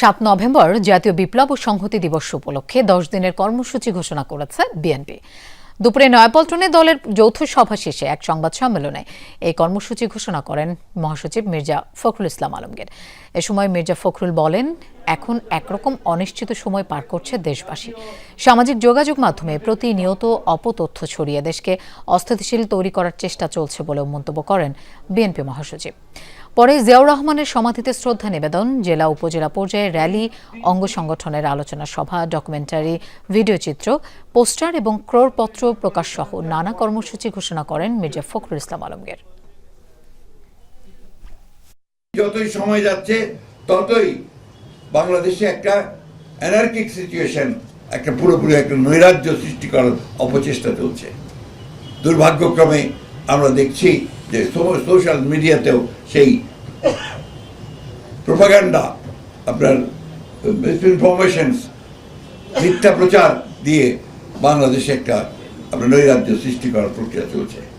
সাত নভেম্বর জাতীয় বিপ্লব ও সংহতি দিবস উপলক্ষে দশ দিনের কর্মসূচি ঘোষণা করেছে বিএনপি। দুপুরে নয়াপল্টনে দলের যৌথ সভা শেষে এক সংবাদ সম্মেলনে এই কর্মসূচি ঘোষণা করেন মহাসচিব মির্জা ফখরুল ইসলাম আলমগীর। এ সময় মির্জা ফখরুল বলেন, এখন একরকম অনিশ্চিত সময় পার করছে দেশবাসী। সামাজিক যোগাযোগ মাধ্যমে প্রতিনিয়ত অপতথ্য ছড়িয়ে দেশকে অস্থিতিশীল তৈরি করার চেষ্টা চলছে বলেও মন্তব্য করেন বিএনপি মহাসচিব। পরে জিয়াউর রহমানের সমাধিতে শ্রদ্ধা নিবেদন, জেলা উপজেলা পর্যায়ে র্যালি, অঙ্গ সংগঠনের আলোচনা সভা, ডকুমেন্টারি, ভিডিও চিত্র, পোস্টার এবং ক্রোড়পত্র প্রকাশ সহ নানা কর্মসূচি ঘোষণা করেন মির্জা ফখরুল ইসলাম আলমগীর। যতই সময় যাচ্ছে, ততই বাংলাদেশে একটা অ্যানার্কিক সিচুয়েশন একটা পুরোপুরি একটা নৈরাজ্য সৃষ্টি করার অপচেষ্টা চলছে। দুর্ভাগ্যক্রমে আমরা দেখছি যে সোশ্যাল মিডিয়াতেও সেই প্রোপাগান্ডা আপনার মিসইনফরমেশনস মিথ্যা প্রচার দিয়ে বাংলাদেশে একটা, আপনার নৈরাজ্য সৃষ্টি করার প্রক্রিয়া চলছে।